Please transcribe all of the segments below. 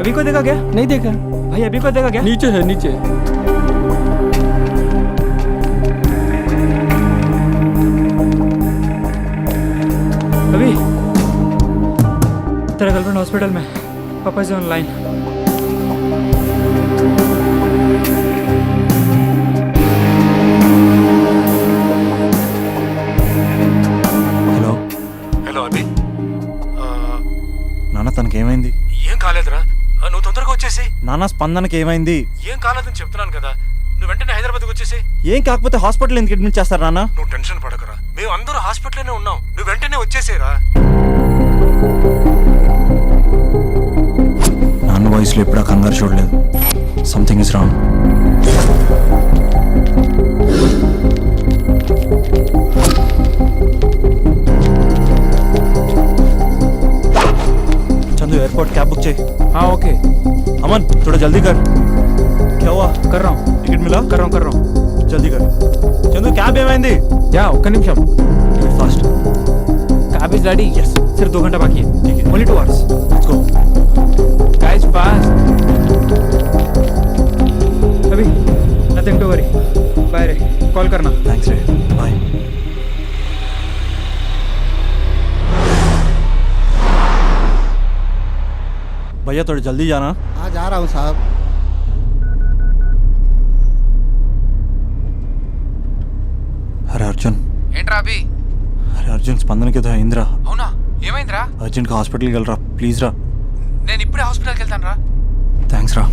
अभी को देखा क्या नहीं देखा भाई अभी को देखा क्या नीचे है नीचे अभी तेरा गर्लफ्रेंड हॉस्पिटल में पापा से ऑनलाइन హలో హలో అభి ఆ, నాన్న తనకి నానా స్పందనకి ఏమైంది? ఏం కాలేదని చెప్తున్నాను కదా. నువ్వు వెంటనే హైదరాబాద్ వచ్చేసి ఏం కాకపోతే హాస్పిటల్ ఎందుకు అడ్మిట్ చేస్తారు నాన్న నువ్వు టెన్షన్ పడకరా. మేము అందరూ హాస్పిటల్లోనే ఉన్నాం. నువ్వు వెంటనే వచ్చేసేరా నాన్న వాయిస్లో ఎప్పుడా కంగారు చూడలేదు. Something is wrong Chandu airport cab book చేయి. ఓకే. अमन थोड़ा जल्दी कर क्या हुआ कर रहा हूँ टिकट मिला कर रहा हूँ कर रहा हूँ जल्दी कर चंदू క్యాబ్ ఏమైంది యా ఒక్క నిమిషం fast cab is ready yes सिर्फ दो घंटा बाकी है ठीक है। Only two hours let's go guys fast अभी नथिंग टू वरी बाय रे कॉल करना థ్యాంక్స్ రే బాయ్ भैया थोड़ा जल्दी जाना हाँ जा रहा हूँ साहब अरे अर्जुन ఏంట్రా అభి अरे अर्जुन స్పందనకి ఏదో అయిందిరా అవునా ఏమైందిరా అర్జెంట్గా హాస్పిటల్కి వెళ్ళరా ప్లీజ్ రా నేను ఇప్పుడే హాస్పిటల్కి వెళ్తాను రా థ్యాంక్స్ రా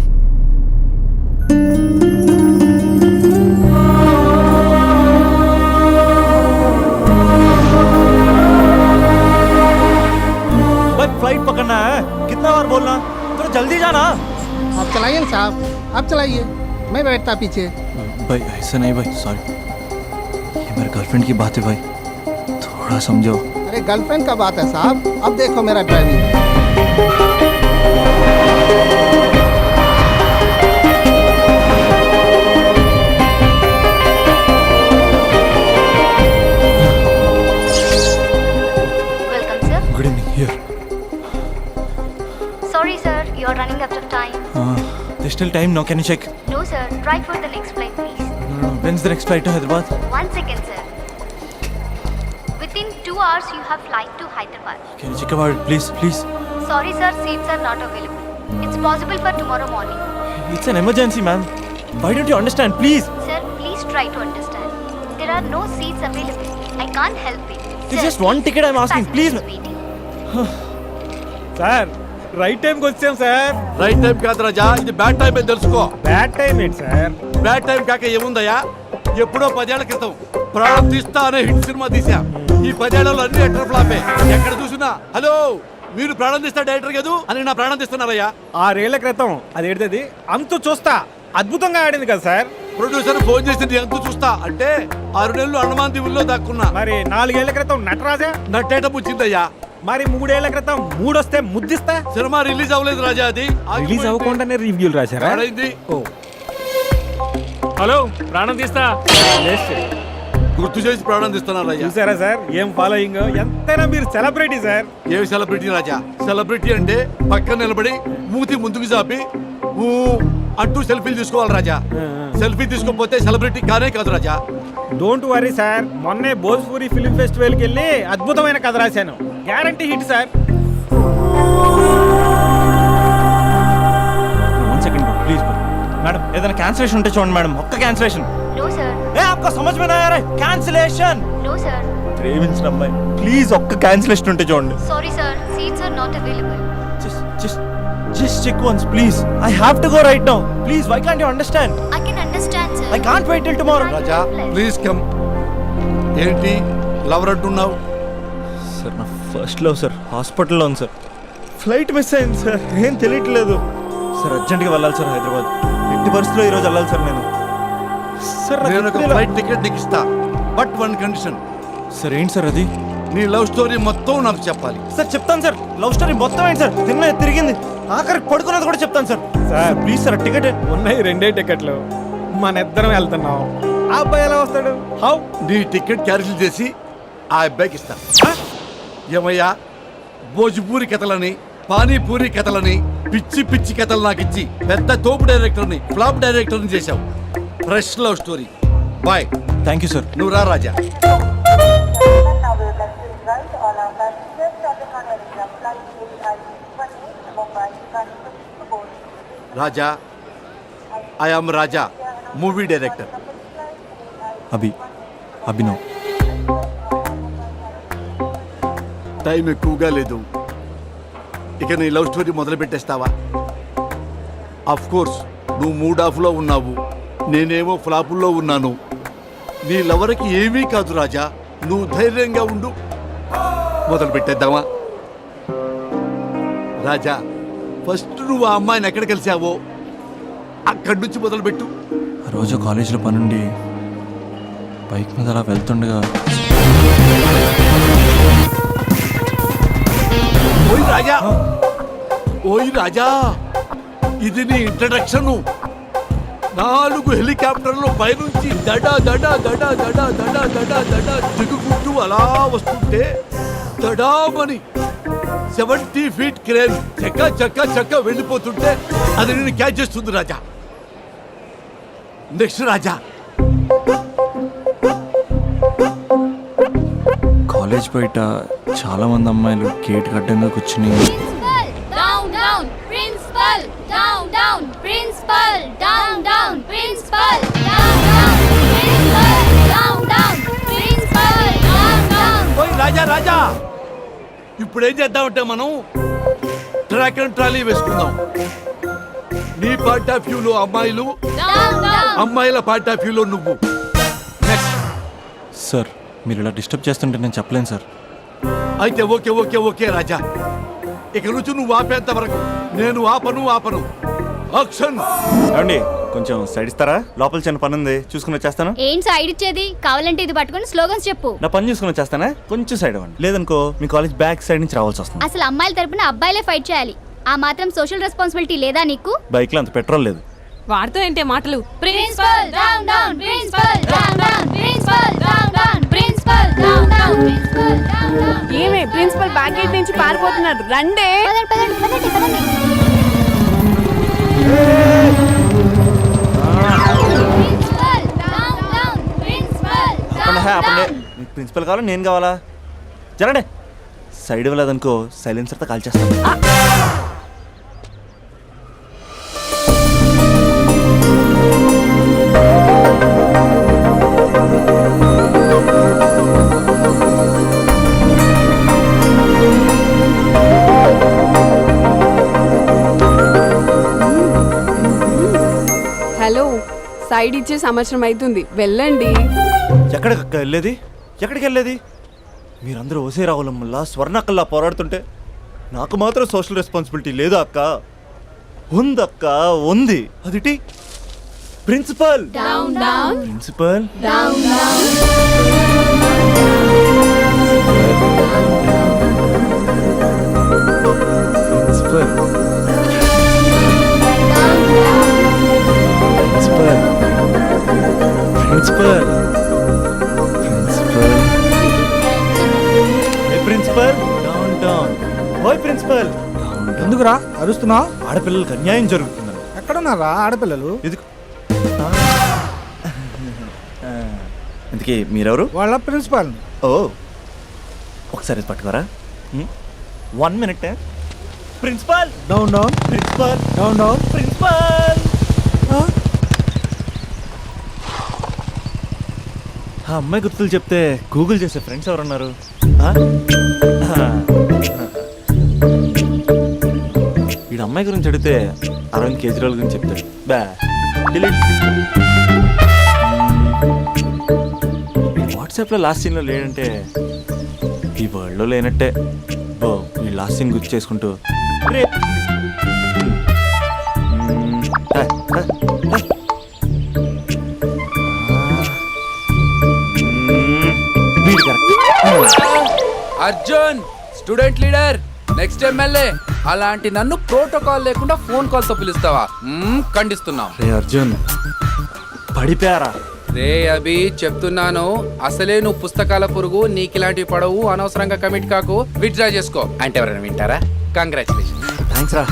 बैठता पीछे। भाई ऐसा नहीं भाई सॉरी ये मेरे गर्लफ्रेंड की बात है भाई। थोड़ा समझो। अरे गर्लफ्रेंड का बात है साहब। अब देखो मेरा driving time. there's still time now can you check? Sir. Try for the next flight, please. no, no. when's the next flight to hyderabad One second, sir. Within two hours, you have flight to Hyderabad. can you check about it please please Sorry, sir, seats are not available. It's possible for tomorrow morning. it's an emergency ma'am why don't you understand please Sir, please try to understand. There are no seats available. I can't help it. It's Sir, just one ticket I'm asking, please. Sir right టైంకి వచ్చాం sir. Right time కాదు రాజా ఇది bad time అని తెలుసుకో. Bad time ఏంటి sir? Bad time కాక ఏముందయ్యా? ఎప్పుడో పదేళ్ళ క్రితం ప్రాణం తీస్తా అనే హిట్ సినిమా తీసా ఈ పదేళ్ళలో అన్ని ఎటర్ ఫ్లాపే ఎక్కడ చూసినా హలో మీరు ప్రాణం తీస్తా డైరెక్టర్ కదూ అని నా ప్రాణం తీస్తున్నారయ్యా. ఆరేళ్ళ క్రితం అది ఏంటది అంతు చూస్తా. అద్భుతంగా ఆడింది కదా సార్. ప్రొడ్యూసర్ ఫోన్ చేసి నీ ఎంత చూస్తా. అంటే ఆరు నెలలు అండమాన్ దీవుల్లో దాక్కున్నా. మరి నాలుగేళ్ళ క్రితం నటరాజా? నట్టేట పుచ్చిందయ్యా. మరి మూడేళ్ళ క్రితం మూడొస్తే ముద్దిస్తా? సినిమా రిలీజ్ అవ్వలేదు రాజా అది. రిలీజ్ అవ్వకుండానే రివ్యూలు రాశారా. ఓ. హలో ప్రాణం తీస్తా. గుర్తు చేసి ప్రాణం తీస్తున్నారయ్యా చూసారా సార్? ఏం ఫాలోయింగ్? ఎంతైనా మీరు సెలబ్రిటీ సార్. ఏ సెలబ్రిటీ రాజా? సెలబ్రిటీ అంటే పక్కన నిలబడి మూతి ముందుకు చాపి ఊ అంటూ సెల్ఫీలు తీసుకోవాలి రాజా. సెల్ఫీ తీసుకోకపోతే సెలబ్రిటీ కానే కాదు రాజా. Don't worry sir. మొన్నే భోజ్పూరి ఫిల్మ్ ఫెస్టివల్కి వెళ్ళి అద్భుతమైన కథ రాశాను. Guarantee hit sir one second bro, please bro. Madam ఏదైనా క్యాన్సిలేషన్ ఉంటే చూడండి మేడం ఒక్క క్యాన్సిలేషన్ No, sir. ఏ आपको समझ में नहीं आ रहा है कैंसिलेशन No, sir. ప్రేమించిన అమ్మాయి ప్లీజ్ ఒక్క క్యాన్సిలేషన్ ఉంటే చూడండి Sorry, sir. Seats are not available. Just just just check once please I have to go right now please why can't you understand I can understand, sir. I can't wait till tomorrow Raja please come ఏంటి lover అంటున్నావు sir నా first love sir హాస్పిటల్లో ఉంది sir. Flight miss అయింది sir ఏం తెలియట్లేదు. Sir అర్జెంట్గా వెళ్ళాలి సార్ హైదరాబాద్. ఎట్టి పరిస్థితిలో ఈరోజు వెళ్ళాలి సార్ నేను. సార్ నేను ఒక ఫ్లైట్ టికెట్ నీకు ఇస్తా బట్ వన్ కండిషన్ సార్ ఏంటి సార్ అది? నీ లవ్ స్టోరీ మొత్తం నాకు చెప్పాలి. సార్ చెప్తాను సార్. లవ్ స్టోరీ మొత్తం ఏంటి సార్? తిన్న తిరిగింది. ఆఖరికి పడుకున్నది కూడా చెప్తాను sir. Sir. Please sir ticket ఉన్నాయి రెండే టికెట్లు మన ఇద్దరం వెళ్తున్నాం. ఆ అబ్బాయి ఎలా వస్తాడు? హౌ నీ టికెట్ క్యాన్సిల్ చేసి ఆ అబ్బాయికి ఇస్తా. ఏమయ్యా? భోజ్పూరి కథలని పానీపూరి కథలని పిచ్చి పిచ్చి కథలు నాకు ఇచ్చి పెద్ద తోపు డైరెక్టర్ని ఫ్లాప్ డైరెక్టర్ని చేశావు. Fresh love story boy thank you sir నువ్వు రా Raja. Raja I am Raja movie director Abhi Abhinav time ఎక్కువగా లేదు. ఇక నీ లవ్ స్టోరీ మొదలు పెట్టేస్తావా అఫ్ కోర్స్ నువ్వు మూడ్ ఆఫ్లో ఉన్నావు. నేనేమో ఫ్లాపుల్లో ఉన్నాను. నీ లవర్కి ఏమీ కాదు రాజా. నువ్వు ధైర్యంగా ఉండు. మొదలు పెట్టేద్దామా రాజా ఫస్ట్ నువ్వు ఆ అమ్మాయిని ఎక్కడ కలిసావో అక్కడి నుంచి మొదలుపెట్టు. ఆ రోజు కాలేజీలో పనుండి బైక్ మీద అలా వెళ్తుండగా ఓయ్ రాజా. ఓయ్ రాజా ఇది నీ ఇంట్రడక్షన్ నాలుగు హెలికాప్టర్లు పైనుంచి దడ దడ దడ దడ దడ దడ దడ దిగుకుంటూ అలా వస్తుంటే దడామని సెవెంటీ ఫీట్ క్రేన్ చక్క చక్క చక్క వెళ్ళిపోతుంటే అది నేను క్యాచ్ చేస్తుంది రాజా. నెక్స్ట్ రాజా. కాలేజ్ బయట చాలా మంది అమ్మాయిలు గేట్ అడ్డంగా కూర్చుని Principal, down, down. Principal, down, down. Principal, down, down. Principal, down, down. Principal, down, down. ఓయ్ రాజా రాజా ఇప్పుడు ఏం చేద్దామంటే మనం ట్రాక్ అండ్ ట్రాలీ వేసుకుందాం నీ పార్ట్ ఆఫ్ వ్యూలో అమ్మాయిలు Down, down. అమ్మాయిల పార్ట్ ఆఫ్ వ్యూలో నువ్వు నెక్స్ట్ సార్ మీరు ఇలా డిస్టర్బ్ చేస్తుంటే నేను చెప్పలేను సార్ అయితే ఓకే ఓకే ఓకే రాజా. ఇక నుంచి నువ్వు ఆపేంత వరకు నేను ఆపను ఆపను. ఆక్షన్ ఏమండి కొంచెం సైడ్ ఇస్తారా? లోపల చిన్న పని ఉంది చూసుకుని వచ్చేస్తాను. ఏం సైడ్ ఇచ్చేది? కావాలంటే ఇది పట్టుకొని స్లోగన్స్ చెప్పు. నా పని చూసుకుని వచ్చేస్తానా? కొంచెం సైడ్ అవ్వండి లేదనుకో మీ కాలేజ్ బ్యాక్ సైడ్ నుంచి రావాల్సి వస్తుంది. అసలు అమ్మాయిల తరపున అబ్బాయిలే ఫైట్ చేయాలి. ఆ మాత్రం సోషల్ రెస్పాన్సిబిలిటీ లేదా నీకు? బైక్లో అంత పెట్రోల్ లేదు. వాడుతూ ఏంటే మాటలు? Principal down down principal down down principal down down ఏమే ప్రిన్సిపల్ బ్యాక్ గేట్ నుంచి పారిపోతున్నాడు రండే. ప్రిన్సిపల్ మీకు కావాలా? నేను కావాలా? జరండి సైడ్ ఇవ్వలేదనుకో సైలెన్సర్తో కాల్ చేస్తాను సైడ్ ఇచ్చే సంవత్సరం అవుతుంది వెళ్ళండి. ఎక్కడికి అక్క వెళ్ళేది? ఎక్కడికి వెళ్ళేది? మీరందరూ ఓసే రావులమ్మల్లా స్వర్ణక్కల్లా పోరాడుతుంటే నాకు మాత్రం సోషల్ రెస్పాన్సిబిలిటీ లేదా అక్క. ఉందక్క ఉంది. అదిటి. Principal principal principal principal principal down down ఓయ్ ప్రిన్సిపల్ ఎందుకురా? అరుస్తున్నావు? ఆడపిల్లలకు అన్యాయం జరుగుతుందని ఎక్కడున్నారా ఆడపిల్లలు? ఎందుకు? ఇంతకీ మీరెవరు? వాళ్ళ ప్రిన్సిపాల్ ఓ. ఒకసారి పట్టుకోరా. One minute principal down down principal down down principal ఆ అమ్మాయి గుర్తులు చెప్తే గూగుల్ చేసే ఫ్రెండ్స్ ఎవరున్నారు? ఆ? వీడు అమ్మాయి గురించి అడిగితే అరవింద్ కేజ్రీవాల్ గురించి చెప్తాడు. బా డిలీట్. వాట్సాప్లో లాస్ట్ సీన్లో లేడంటే ఈ వరల్డ్లో లేనట్టే. ఓ ఈ లాస్ట్ సీన్ గుర్తు చేసుకుంటూ రే Arjun student leader next MLA. అలాంటి నన్ను ప్రోటోకాల్ లేకుండా ఫోన్ కాల్తో పిలుస్తావా? మ్మ్, ఖండిస్తున్నాం. రే అర్జున్ పడిపోయారా? రే అభి చెప్తున్నాను. అసలే నువ్వు పుస్తకాల పురుగు నీకిలాంటివి పడవు అనవసరంగా కమిట్ కాకు. విత్డ్రా చేసుకో. అంటే ఎవరైనా వింటారా? కంగ్రాచులేషన్ థ్యాంక్స్ రా.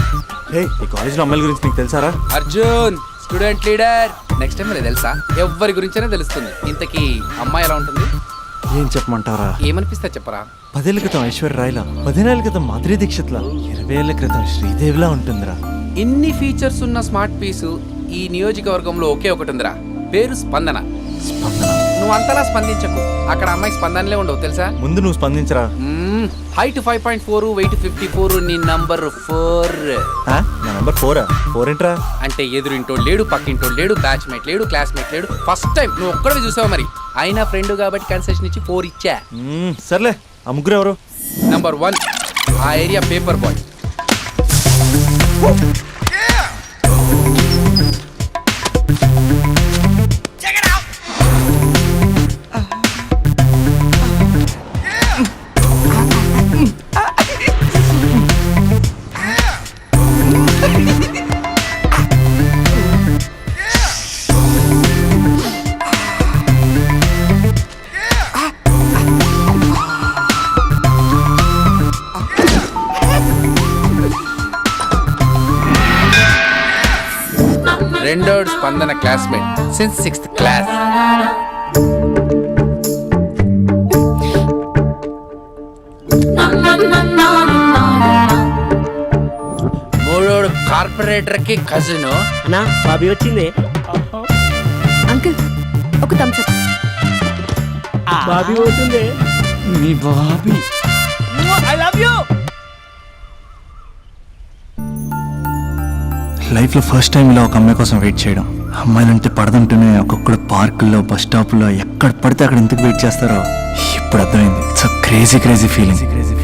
ఈ కాలేజ్లో అమ్మాయిల గురించి నీకు తెలుసారా? Arjun student leader. Next time తెలుసా? ఎవరి గురించైనా తెలుస్తుంది. ఇంతకీ అమ్మాయి ఎలా ఉంటుంది? ఏం చెప్పమంటారా ఏమనిపిస్తే చెప్పరా? పదేళ్ళ క్రితం ఐశ్వర్య రాయ్లా పదిహేనేళ్ళ క్రితం మాధురి దీక్షిత్లా ఇరవై ఏళ్ళ క్రితం శ్రీదేవిలా ఉంటుందిరా. ఇన్ని ఫీచర్స్ ఉన్న స్మార్ట్ పీసు ఈ నియోజకవర్గంలో ఒకే ఒకటి ఉందిరా పేరు స్పందన. స్పందన? నువ్వు అంతలా స్పందించకు. అక్కడ అమ్మాయి స్పందనలే ఉండవు తెలుసా? ముందు నువ్వు స్పందించరా? Height five point four weight fifty four నీ నంబర్ ఫోర్? నా నంబర్ ఫోరా ఫోర్ ఏంట్రా? అంటే ఎదురింటో లేడు పక్కింటో లేడు బ్యాచ్ మేట్ లేడు క్లాస్మేట్ లేడు. ఫస్ట్ టైం నువ్వు ఒక్కడే చూసావు మరి? అయినా ఫ్రెండ్ కాబట్టి కన్సెషన్ ఇచ్చి ఫోర్ ఇచ్చా? సర్లే. ఆ ముగ్గురు ఎవరు? నంబర్ వన్ ఆ area paper boy. Spandana classmate since sixth class మూడోడు కార్పొరేటర్కి కజిన్. నా బాబీ వచ్చింది. అంకుల్ ఒక థమ్స్ అప్ బాబీ పోతుంది మీ బాబీ. ఐ లవ్ యూ లైఫ్లో ఫస్ట్ టైం ఇలా ఒక అమ్మాయి కోసం వెయిట్ చేయడం. అమ్మాయిలంటే పడదంటూనే ఒక్కొక్కడు పార్కుల్లో బస్ స్టాప్లో ఎక్కడ పడితే అక్కడ ఎందుకు వెయిట్ చేస్తారో. ఇప్పుడు అర్థమైంది. It's crazy crazy feeling crazy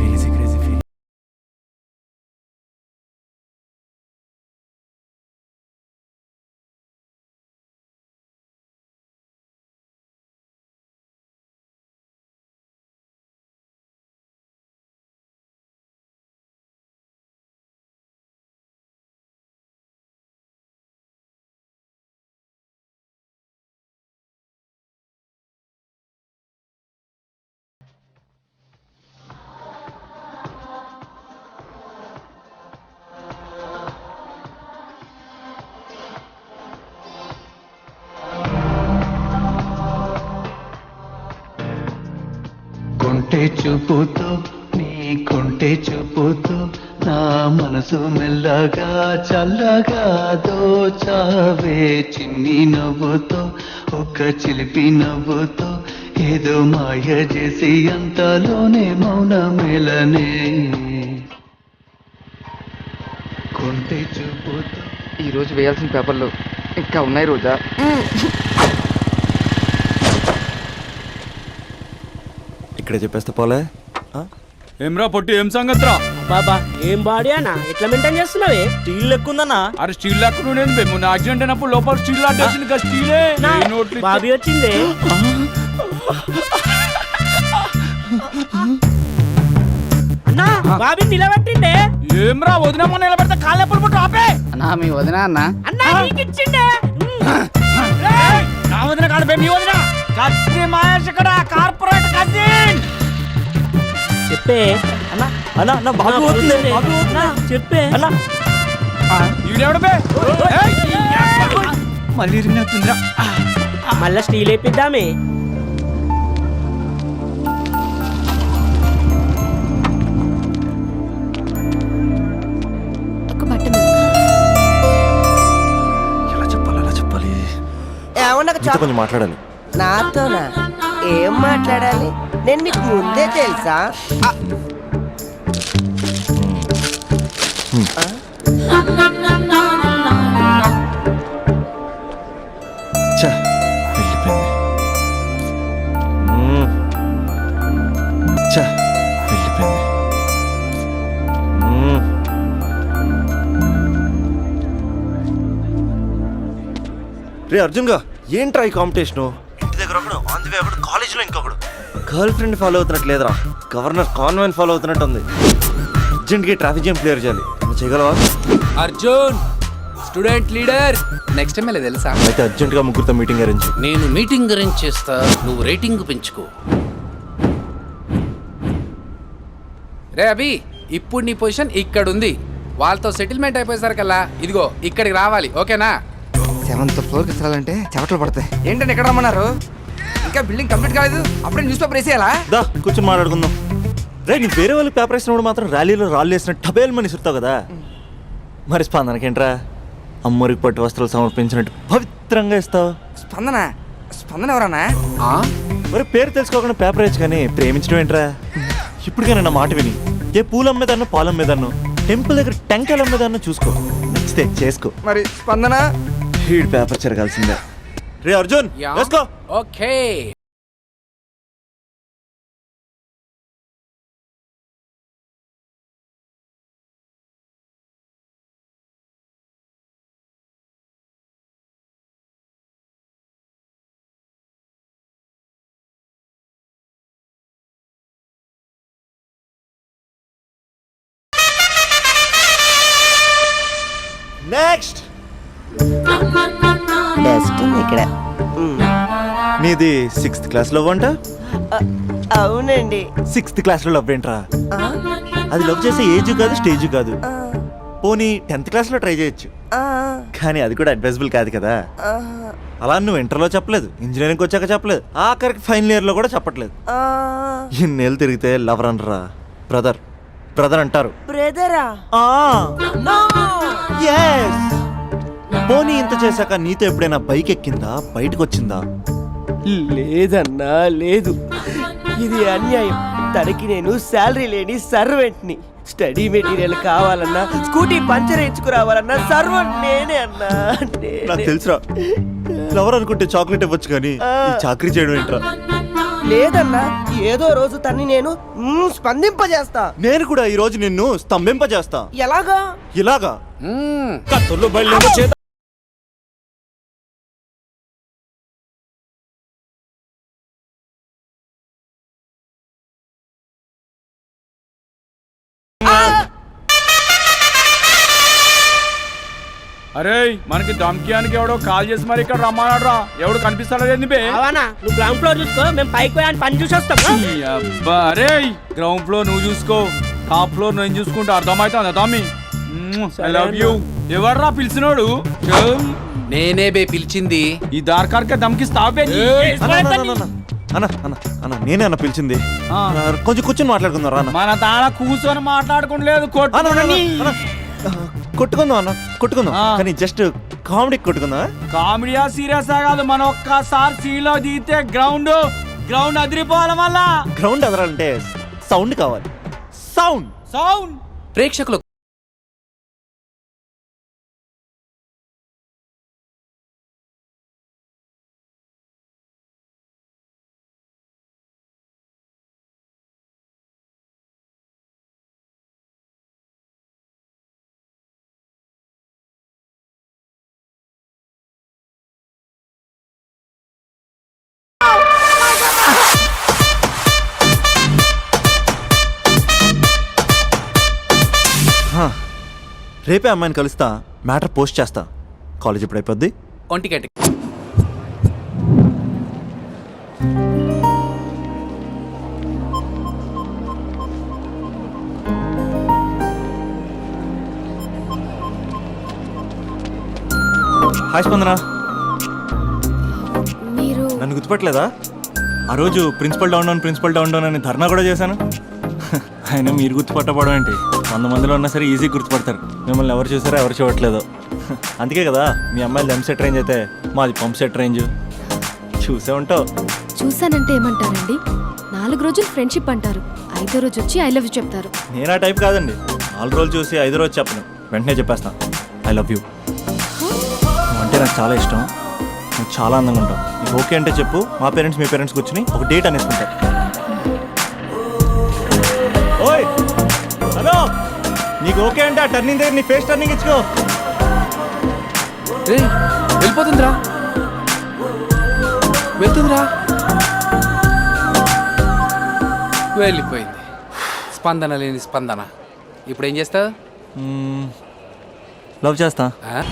చూపుతో నీ కొంటె చూపుతో నా మనసు మెల్లగా చల్లగా దోచావే చిన్ని నవ్వుతో ఒక చిలిపి నవ్వుతో ఏదో మాయ చేసి అంతలోనే మౌన మేలనే కొంటె చూపుతో. ఈ రోజు వేయాల్సిన పేపర్లు ఇంకా ఉన్నాయి రోజా? ఇక్కడే చెప్పేస్తే పోలే? ఏమ్రా పొట్టి ఏం సంగత్రా? బాబా ఏం బాడీ అన్న ఎట్లా మెయింటైన్ చేస్తున్నావే? స్టీల్ లెక్కుందన్నా? అరే స్టీల్ లాక్కును నేను మొన్న యాక్సిడెంట్ అయినప్పుడు లోపల స్టీల్ లాంటి కదా స్టీలే. బాబీ వచ్చింది. అన్నా బాబీ నిలబెట్టిండే ఏమ్రా వదినమ్మ నిలబెడితే కాళ్ళు ఎప్పుడు పుట్టు ఆపే. అన్నా మీ వదిన అన్న? అన్నా నీకు ఇచ్చిండే నా వదిన కాదు బే, మీ వదిన. కత్తి మహేష్ ఇక్కడ కార్పొరేట్ కజిన్. చెప్పే. అన్నా అన్నా బాబు అన్నా, పోతుంది. బాబు చెప్పే. అన్నా. ఈడెవడు బే? ఏయ్, ఈ అబ్బా. మళ్ళీ ఇరిగినట్టుందిరా మళ్ళా స్టీల్ వేపిద్దామే. ఏమన్నా నీతో కొంచెం మాట్లాడాలి. నాతోనా? ఏం మాట్లాడాలి? నేను మీకు ముందే తెలుసా? ఛా, వెళ్ళిపోయింది. మ్మ్. ఛా, వెళ్ళిపోయింది. మ్మ్. రే అర్జున్గా ఏంట్రా ఈ కాంపిటీషన్? ఇంటి దగ్గర ఒకడు ఆన్ ది వే ఒకడు కాలేజీలో ఇంకొకడు. గర్ల్ ఫ్రెండ్ ఫాలో అవుతున్నట్టు లేదురా. గవర్నర్ కాన్వెంట్ ఫాలో అవుతున్నట్టు ఉంది. అర్జెంట్గా ట్రాఫిక్ జామ్ క్లియర్ చేయాలి. నువ్వు చేయగలవా? Arjun student leader next time తెలుసా? అయితే అర్జెంట్గా ముగ్గురితో మీటింగ్ అరేంజ్. నేను మీటింగ్ అరేంజ్ చేస్తా నువ్వు రేటింగ్ పెంచుకో. రే అభి ఇప్పుడు నీ పొజిషన్ ఇక్కడ ఉంది వాళ్ళతో సెటిల్మెంట్ అయిపోయేసరికల్లా ఇదిగో ఇక్కడికి రావాలి ఓకేనా? సెవెంత్ ఫ్లోర్కి ఎత్తాలంటే చెమటలు పడతాయి. ఏంటంటే ఎక్కడ రమ్మన్నారు? ఇంకా బిల్డింగ్ కంప్లీట్ కాలేదు? అప్పుడే న్యూస్ పేపర్ వేసేయాలా? దా కూర్చొని మాట్లాడుకుందాం. రే నీ వేరే వాళ్ళు పేపర్ వేసినప్పుడు మాత్రం ర్యాలీలో రాళ్ళు వేసిన టబేల్ మని ఇస్తావు కదా? మరి స్పందనకేంట్రా? అమ్మోరికి పట్టు వస్త్రాలు సమర్పించినట్టు పవిత్రంగా ఇస్తావు స్పందన? స్పందన ఎవరన్నా? ఆ? మరి పేరు తెలుసుకోకుండా పేపర్ వేయచ్చు కానీ ప్రేమించడం ఏంట్రా? ఇప్పటికైనా నా మాట విని ఏ పూలు అమ్మేదాన్నో పాలు అమ్మేదాన్నో టెంపుల్ దగ్గర టెంకాయలు అమ్మేదాన్నో చూసుకో. నచ్చితే చేసుకో. మరి స్పందన? హీడ్ పేపర్ చెరగాల్సిందే రే అర్జున్ యా. వేసుకో ఇక్కడ. నీది సిక్స్త్ క్లాస్లో వంట అవునండి. సిక్స్త్ క్లాస్లో లవ్ ఏంట్రా? అది లవ్ చేసే ఏజ్ కాదు స్టేజ్ కాదు. పోనీ టెన్త్ క్లాస్లో ట్రై చేయొచ్చు. కానీ అది కూడా అడ్వైజబుల్ కాదు కదా. అలా నువ్వు ఇంటర్లో చెప్పలేదు ఇంజనీరింగ్ వచ్చాక చెప్పలేదు ఆఖరికి ఫైనల్ ఇయర్లో కూడా చెప్పట్లేదు. ఇన్నేళ్ళు తిరిగితే లవర్ అనరా? బ్రదర్. బ్రదర్ అంటారు. బ్రదరా? Yes. పోనీ ఇంత చేశాక నీతో ఎప్పుడైనా బైక్ ఎక్కిందా బయటకు వచ్చిందా లేదన్నా లేదు. ఇది అన్యాయం. తనకి నేను శాలరీ లేని సర్వెంట్ని. స్టడీ మెటీరియల్ కావాలన్నా స్కూటీ పంచర్ వేయించుకురావాలన్నా సర్వెంట్ నేనే అన్నా. నేనే. నాకు తెలుసురా. లవర్ అనుకుంటే చాక్లెట్ ఇవ్వచ్చు కానీ చాకరీ చేయడం ఏంట్రా? లేదన్నా ఏదో రోజు తన్ని నేను మ్మ్, స్పందింపజేస్తా. నేను కూడా ఈ రోజు నిన్ను స్తంభింపజేస్తా. ఎలాగా? ఇలాగా? బయలు చేత అరే మనకి దమ్కియానికి ఎవడో కాల్ చేసి మరి ఇక్కడ రమ్మన్నాడు ఎవడు కనిపిస్తాడో ఏంది బే? అవనా నువ్వు గ్రౌండ్ ఫ్లోర్ చూసుకో మేము పైకి పోయి పని చూసి వస్తాం ఈ అబ్బా అరే గ్రౌండ్ ఫ్లోర్ నువ్వు చూసుకో. టాప్ ఫ్లోర్ నేను చూసుకుంటే అర్థమవుతుంది తమ్మి ఐ లవ్ యూ ఎవర్రా పిలిచినోడు. నేనే బే పిలిచింది. ఈ దార్కార్కే దమ్కిస్తావే అన్న, నేనే అన్న పిలిచింది. కొంచెం కూర్చొని మాట్లాడుకుందాం రా అన్న. మన తాన కూర్చొని మాట్లాడుకోలేదు అన్న, అన్న, అన్న, కొట్టుకొని అన్న. కొట్టుకుందాం అన్న కొట్టుకుందాం. ఆ. కానీ జస్ట్ కామెడీ కొట్టుకుందాం కామెడీయా సీరియస్ కాదు మనం ఒక్కసారి సీలో దిగితే గ్రౌండ్ గ్రౌండ్ అదిరిపోవాలి మళ్ళా. గ్రౌండ్ ఎదరాలంటే సౌండ్ కావాలి. సౌండ్ సౌండ్ ప్రేక్షకులు రేపే అమ్మాయిని కలుస్తా మ్యాటర్ పోస్ట్ చేస్తా. కాలేజ్ ఎప్పుడు అయిపోద్ది. ఒంటిగంట హాయ్ స్పందన. మీరు నన్ను గుర్తుపట్టలేదా? ఆ రోజు principal down down principal down down అని ధర్నా కూడా చేశాను. ఆయన మీరు గుర్తుపట్టబడం ఏంటి? వంద మందిలో ఉన్నా సరే ఈజీ గుర్తుపడతారు. మిమ్మల్ని ఎవరు చూసారో ఎవరు చూడట్లేదు. అందుకే కదా మీ అమ్మాయిలు ఎం సెట్ రేంజ్ అయితే మాది పంప్ సెట్ రేంజ్. చూసే ఉంటావు. చూసానంటే ఏమంటారండి? నాలుగు రోజులు ఫ్రెండ్షిప్ అంటారు. ఐదో రోజు వచ్చి ఐ లవ్ యూ చెప్తారు. నేను ఆ టైప్ కాదండి. నాలుగు రోజులు చూసి ఐదు రోజు చెప్పను. వెంటనే చెప్పేస్తాను ఐ లవ్ యూ. అంటే నాకు చాలా ఇష్టం. నువ్వు చాలా అందంగా ఉంటావు. నీకు ఓకే అంటే చెప్పు. మా పేరెంట్స్ మీ పేరెంట్స్ కూర్చుని ఒక డేట్ అనేసుకుంటారు. నీకు ఓకే అంటే ఆ టర్నింగ్ దగ్గర నీ ఫేస్ టర్నింగ్ ఇచ్చుకో. ఏయ్, వెళ్ళిపోతుందిరా. వెళ్తుందిరా. వెళ్ళిపోయింది. స్పందన లేని స్పందన. ఇప్పుడు ఏం చేస్తావు? లవ్ చేస్తా. ఆ?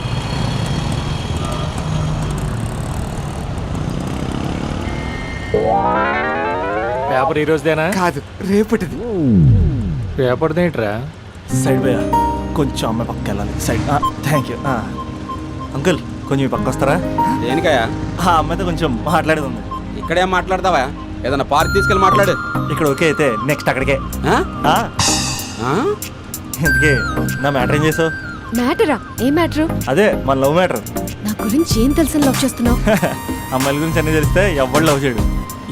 పేపర్ ఈ రోజుదేనా? కాదు రేపటిది. పేపర్ దేంట్రా సైడ్ పోయా. కొంచెం అమ్మాయి పక్క వెళ్ళాలి. సైడ్ థ్యాంక్ యూ అంకుల్ కొంచెం ఈ పక్క వస్తారా? దేనికయ్యా? ఆ అమ్మాయితో కొంచెం మాట్లాడేది ఉంది ఇక్కడేం మాట్లాడతావా? ఏదైనా పార్క్ తీసుకెళ్ళి మాట్లాడు. ఇక్కడ ఓకే అయితే నెక్స్ట్ అక్కడికే. ఆ? ఆ, ఆ? ఇంతకీ నా మ్యాటర్ ఏం చేసావు? మ్యాటరా? ఏ మ్యాటరు? అదే మన లవ్ మ్యాటర్. నా గురించి ఏం తెలుసని లవ్ చేస్తున్నావు? అమ్మాయిల గురించి అన్ని తెలిస్తే ఎవ్వడు లవ్ చేయడు?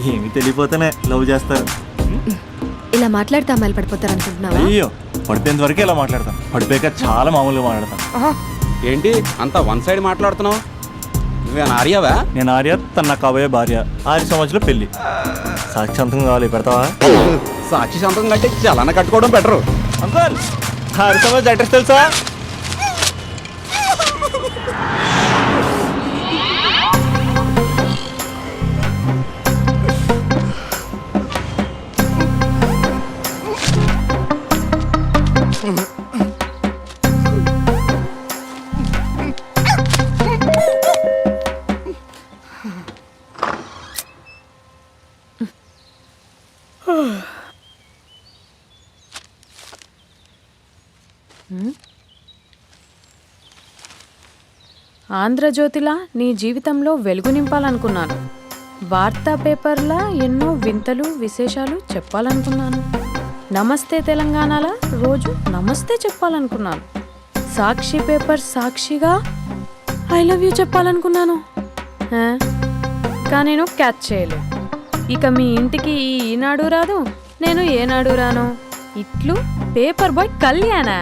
ఏమి తెలియపోతేనే లవ్ చేస్తారు. ఇలా మాట్లాడితే అమ్మాయిలు పడిపోతారు అనుకుంటున్నావా అయ్యో పడిపోయేంత వరకే ఇలా మాట్లాడతాం. పడిపోయాక చాలా మామూలుగా మాట్లాడతాం. ఏంటి అంతా వన్ సైడ్ మాట్లాడుతున్నావు? నువ్వేనా ఆర్యావా? నేను ఆర్య తన నాకు కాబోయే భార్య. ఆరు సంవత్సరాలు పెళ్ళి సాక్షాంతం కావాలి పెడతావా? సాక్షి సంతకం కంటే చలన కట్టుకోవడం బెటరు అంకుల్ ఆరు సంవత్సరాలు అడ్రస్ తెలుసా? ఆంధ్రజ్యోతిలా నీ జీవితంలో వెలుగు నింపాలనుకున్నాను. వార్తా పేపర్లా ఎన్నో వింతలు విశేషాలు చెప్పాలనుకున్నాను. నమస్తే తెలంగాణలా? రోజు నమస్తే చెప్పాలనుకున్నాను. సాక్షి పేపర్ సాక్షిగా ఐ లవ్ యూ చెప్పాలనుకున్నాను? కానీ నేను క్యాచ్ చేయలేదు. ఇక మీ ఇంటికి ఈనాడు రాదు నేను ఏనాడు రాను. ఇట్లు పేపర్ బాయ్ కళ్యాణా?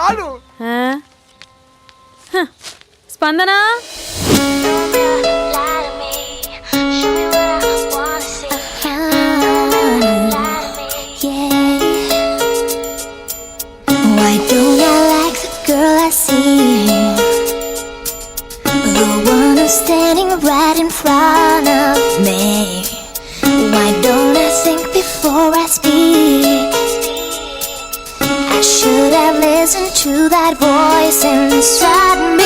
రాను. స్పందన Why don't I like the girl I see? The one who's standing right in front of me. Why don't I think before I speak? I should have listened to that voice inside me.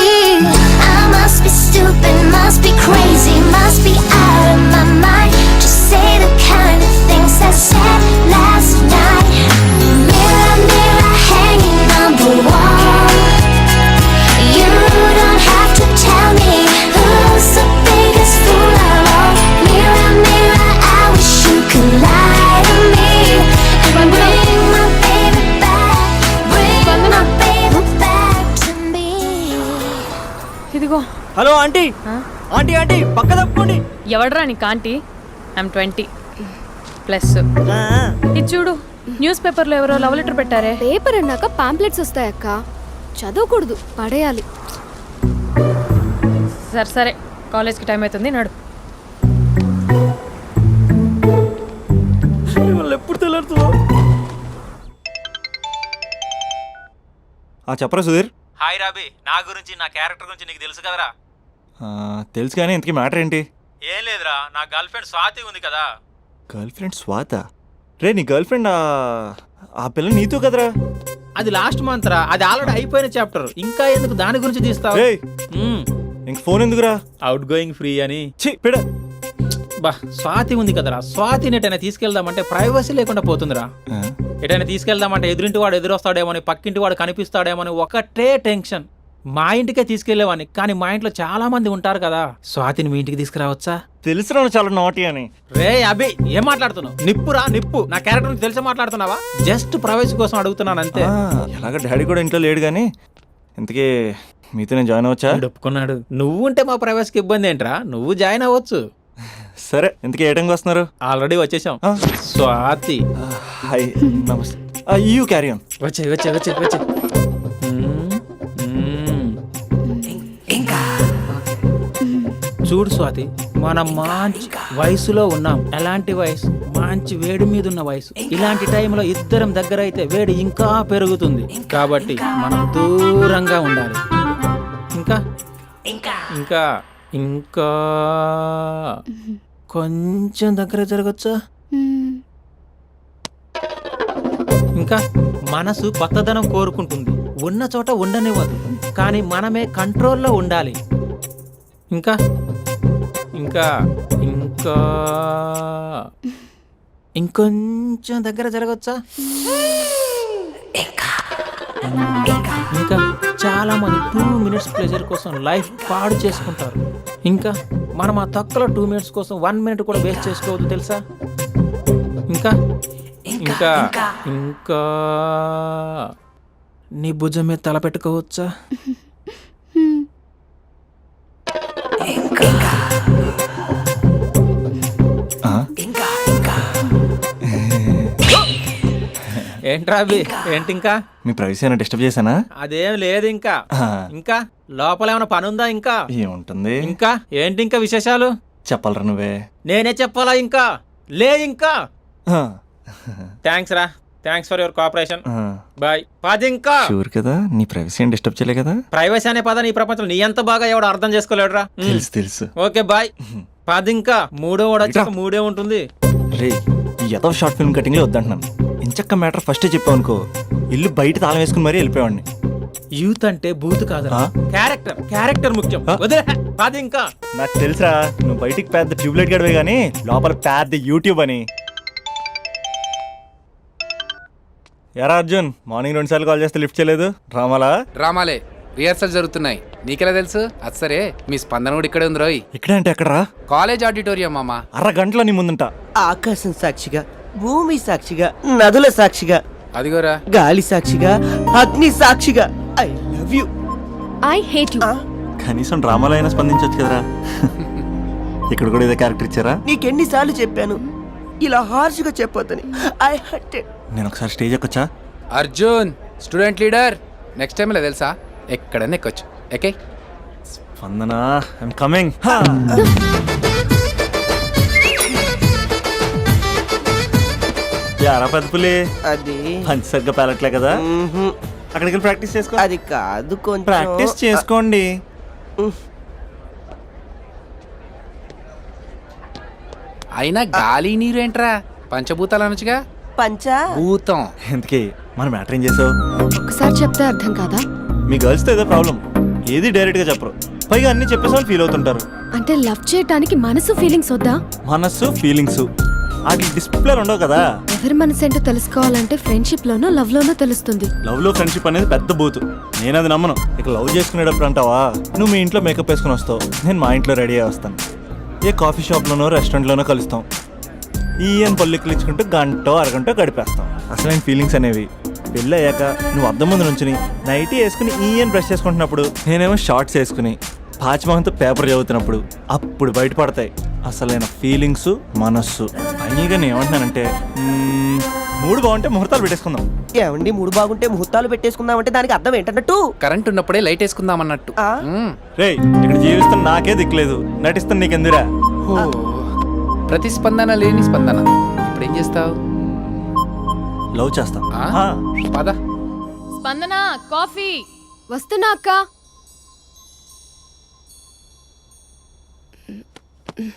Aunty? Aunty aunty పక్క తప్పుకోండి. ఎవడరా నీ కాంటీ I'm twenty plus ఇది చూడు news పేపర్లో ఎవరో love letter పెట్టారే. Paper అన్నాక పాంప్లెట్స్ వస్తాయక్క. చదవకూడదు పడేయాలి. సరే సరే. కాలేజ్కి టైం అవుతుంది నడు. ఎప్పుడు తెల్లారుతుందో చెప్పరా సుధీర్? హాయ్ రాబీ నా గురించి నా క్యారెక్టర్ గురించి నీకు తెలుసు కదరా? తెలుసు కానీ ఇంతకీ మ్యాటర్ ఏంటి? ఏం లేదురా నా గర్ల్ ఫ్రెండ్ స్వాతి ఉంది కదా. గర్ల్ ఫ్రెండ్ స్వాత? రే నీ గర్ల్ ఫ్రెండ్ ఆ పిల్ల నీతో కదరా? అది లాస్ట్ మంత్ రా అది ఆల్రెడీ అయిపోయిన చాప్టర్. ఇంకా ఎందుకు దాని గురించి తీస్తావు? రే ఇంక ఫోన్ ఎందుకురా? అవుట్ గోయింగ్ ఫ్రీ అని. ఛీ పిడ! బా స్వాతి ఉంది కదరా. స్వాతిని ఎటైనా తీసుకెళ్దామంటే ప్రైవసీ లేకుండా పోతుందిరా. ఎటైనా తీసుకెళ్దామంటే ఎదురింటి వాడు ఎదురొస్తాడేమోని పక్కింటి వాడు కనిపిస్తాడేమోని ఒకటే టెన్షన్. మా ఇంటికే తీసుకెళ్ళేవాడిని కానీ మా ఇంట్లో చాలా మంది ఉంటారు కదా. స్వాతిని మీ ఇంటికి తీసుకురావచ్చా? తెలుసురా నువ్వు చాలా నాటి అని. రే అభి ఏం మాట్లాడుతున్నావు? నిప్పురా నిప్పు. నా క్యారెక్టర్ తెలిసి మాట్లాడుతున్నావా? జస్ట్ ప్రైవసీ కోసం అడుగుతున్నాను అంతే. ఎలాగ డాడీ కూడా ఇంట్లో లేడు కానీ ఇంతకీ మీతో నేను జాయిన్ అవ్వచ్చా? వీడు ఒప్పుకున్నాడు. నువ్వు ఉంటే మా ప్రైవసీకి ఇబ్బంది ఏంట్రా? నువ్వు జాయిన్ అవ్వచ్చు. సరే ఇంతకీ ఏ టైంకి వస్తున్నారు? ఆల్రెడీ వచ్చేసాం. Swathi. Hi namaste. You carry on వచ్చే వచ్చే వచ్చే వచ్చే. చూడు స్వాతి మనం మంచి వయసులో ఉన్నాం. ఎలాంటి వయసు? మంచి వేడి మీద ఉన్న వయసు. ఇలాంటి టైంలో ఇద్దరం దగ్గర అయితే వేడి ఇంకా పెరుగుతుంది. కాబట్టి మనం దూరంగా ఉండాలి. ఇంకా? ఇంకా. ఇంకా. కొంచెం దగ్గర జరగచ్చా? ఇంకా? మనసు కొత్తదనం కోరుకుంటుంది. ఉన్న చోట ఉండనివ్వదు. కానీ మనమే కంట్రోల్లో ఉండాలి. ఇంకా? ఇంకా ఇంకా. ఇంకొంచెం దగ్గర జరగచ్చా? ఇంకా. చాలా మంది టూ మినిట్స్ ప్లెజర్ కోసం లైఫ్ పాడు చేసుకుంటారు. ఇంకా మనం ఆ తక్కువ టూ మినిట్స్ కోసం వన్ మినిట్ కూడా వేస్ట్ చేసుకోవద్దు తెలుసా? ఇంకా. ఇంకా ఇంకా నీ భుజం మీద తల పెట్టుకోవచ్చా? ఏంట్రా అవి ఏంటి ఇంకా? మీ ప్రైవసీ అయినా డిస్టర్బ్ చేశానా? అదేం లేదు ఇంకా. ఆ, ఇంకా? లోపల ఏమైనా పని ఉందా ఇంకా? ఏముంటుంది? ఇంకా? ఏంటి ఇంకా విశేషాలు? చెప్పాలరా నువ్వే. నేనే చెప్పాలా ఇంకా? లే ఇంకా? ఆ, థ్యాంక్స్ రా. థ్యాంక్స్ ఫర్ యువర్ కోఆపరేషన్ ఆ, బాయ్ పది ఇంకా. షూర్ కదా? నీ ప్రైవసీ ఏం డిస్టర్బ్ చేయలే కదా? ప్రైవసీ అనే పదాన్ని ఈ ప్రపంచంలో నీ ఎంత బాగా ఎవడు అర్థం చేసుకోలేడురా? మ్. తెలుసు తెలుసు. ఓకే బాయ్ పది ఇంకా. మూడో వాడు వచ్చాక మూడే ఉంటుంది. రే ఈ ఎదో షార్ట్ ఫిల్మ్ కటింగ్లో వద్దంటున్నాను. ఇంచక్క మ్యాటర్ ఫస్టే చెప్పావు అనుకో. ఇల్లు బయట తాళం వేసుకుని మరీ వెళ్ళిపోయాడిని యూత్ అంటే బూత్ కాదు ఆ? క్యారెక్టర్ క్యారెక్టర్ ముఖ్యం? వదిలే పది ఇంకా. నాకు తెలుసా నువ్వు బయటికి పెద్ద ట్యూబ్లైట్ గడవే కానీ లోపల పెద్ద యూట్యూబ్ అని. ఎరా అర్జున్ మార్నింగ్ రెండు సార్లు కాల్ చేస్తే లిఫ్ట్ చేయలేదు. రామాలా? డ్రామాలే రిహార్సల్ జరుగుతున్నాయి. నీకెలా తెలుసు? అది సరే మీ స్పందన కూడా ఇక్కడే ఉంది రోయ్. ఇక్కడ అంటే ఎక్కడరా? కాలేజ్ ఆడిటోరియం మామ. అరగంటలో నీ ముందుంటా. ఆకాశం సాక్షిగా భూమి సాక్షిగా నదుల సాక్షిగా అదిగోరా. గాలి సాక్షిగా అగ్ని సాక్షిగా I love you. I hate you. కనీసం డ్రామాలో అయినా స్పందించవచ్చు కదరా. ఇక్కడ కూడా ఇదే క్యారెక్టర్ ఇచ్చారా? నీకెన్నిసార్లు చెప్పాను. ఇలా హార్ష్గా చెప్పొద్దని. ఐ హట్ నేను ఒకసారి stage ఎక్కొచ్చా? Arjun student leader. Next time ఇలా తెలుసా? ఎక్కడన్నా ఎక్కొచ్చు. ఓకే? స్పందన? I'm coming. యారా పెద్ద పులి అది. పంచి సరిగ్గా పేలట్లే కదా. అక్కడికి వెళ్ళి ప్రాక్టీస్ చేసుకో. అది కాదు కొంచెం. ప్రాక్టీస్ చేసుకోండి. అయినా గాలి నీరు ఏంట్రా? పంచభూతాలు అనొచ్చుగా? పంచా. భూతం. ఎందుకే? మన మ్యాటర్ ఏం చేసావు? ఒకసారి చెప్తే అర్థం కాదా? మీ గర్ల్స్తో ఏదో ప్రాబ్లం. ఏది డైరెక్ట్గా చెప్పరు. పైగా అన్ని చెప్పేసి ఫీల్ అవుతుంటారు. అంటే లవ్ చేయటానికి మనసు ఫీలింగ్స్ వద్దా? మనస్సు ఫీలింగ్స్ వాటి డిస్ప్లే ఉండవు కదా. ఎవరి మనసు ఏంటో తెలుసుకోవాలంటే ఫ్రెండ్షిప్ లోనో లవ్ లోనో తెలుస్తుంది. లవ్లో ఫ్రెండ్షిప్ అనేది పెద్ద బూతు. నేను అది నమ్మను. ఇక లవ్ చేసుకునేటప్పుడు అంటావా? నువ్వు మీ ఇంట్లో మేకప్ వేసుకుని వస్తావు. నేను మా ఇంట్లో రెడీ అయ్యి వస్తాను. ఏ కాఫీ షాప్లోనో రెస్టారెంట్లోనో కలుస్తాం. ఈయన పల్లెక్కులు ఇచ్చుకుంటూ గంటో అరగంటో గడిపేస్తాం. అసలైన ఫీలింగ్స్ అనేవి. పెళ్ళి అయ్యాక నువ్వు అద్దం ముందు నుంచుని నైటీ వేసుకుని ఈయన బ్రష్ చేసుకుంటున్నప్పుడు నేనేమో షార్ట్స్ వేసుకుని పాచిమహంతో పేపర్ చదువుతున్నప్పుడు అప్పుడు బయటపడతాయి. అసలైన ఫీలింగ్స్ మనస్సు. ఫైనల్గా నేను ఏమంటున్నానంటే మ్మ్, మూడు బాగుంటే ముహూర్తాలు పెట్టేసుకుందాం. ఏమండి మూడు బాగుంటే ముహూర్తాలు పెట్టేసుకుందామంటే దానికి అర్థం ఏంటన్నట్టు? కరెంట్ ఉన్నప్పుడే లైట్ వేసుకుందాం అన్నట్టు ఆ? మ్మ్. రేయ్ ఇక్కడ జీవిస్తున్న నాకే దిక్కులేదు. నటిస్తున్న నీకెందురా ఓ. ప్రతిస్పందన లేని స్పందన. ఇప్పుడు ఏం చేస్తావు? లవ్ చేస్తా? ఆ. పద. స్పందన కాఫీ. వస్తున్నా అక్క.